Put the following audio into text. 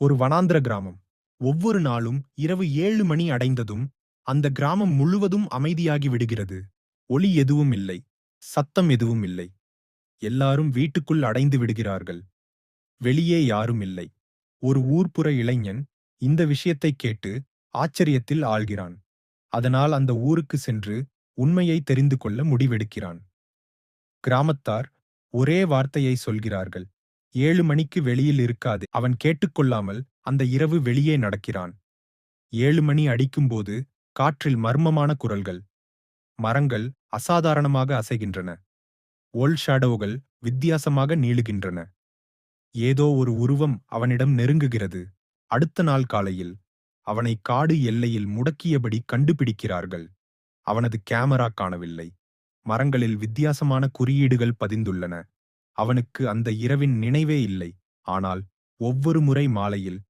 ஒரு வனாந்திர கிராமம். ஒவ்வொரு நாளும் இரவு ஏழு மணி அடைந்ததும் அந்த கிராமம் முழுவதும் அமைதியாகி விடுகிறது. ஒளி எதுவும் இல்லை. சத்தம் எதுவும் இல்லை. எல்லாரும் வீட்டுக்குள் அடைந்து விடுகிறார்கள். வெளியே யாரும் இல்லை. ஒரு ஊர்ப்புற இளைஞன் இந்த விஷயத்தைக் கேட்டு ஆச்சரியத்தில் ஆழ்கிறான். அதனால் அந்த ஊருக்கு சென்று உண்மையை தெரிந்து கொள்ள முடிவெடுக்கிறான். கிராமத்தார் ஒரே வார்த்தையை சொல்கிறார்கள். ஏழு மணிக்கு வெளியில் இருக்காது. அவன் கேட்டுக்கொள்ளாமல் அந்த இரவு வெளியே நடக்கிறான். ஏழு மணி அடிக்கும்போது காற்றில் மர்மமான குரல்கள். மரங்கள் அசாதாரணமாக அசைகின்றன. ஓல் ஷாடோகள் வித்தியாசமாக நீளுகின்றன. ஏதோ ஒரு உருவம் அவனிடம் நெருங்குகிறது. அடுத்த நாள் காலையில் அவனை காடு எல்லையில் முடக்கியபடி கண்டுபிடிக்கிறார்கள். அவனது கேமரா காணவில்லை. மரங்களில் வித்தியாசமான குறியீடுகள் பதிந்துள்ளன. அவனுக்கு அந்த இரவின் நினைவே இல்லை. ஆனால் ஒவ்வொரு முறை மாலையில்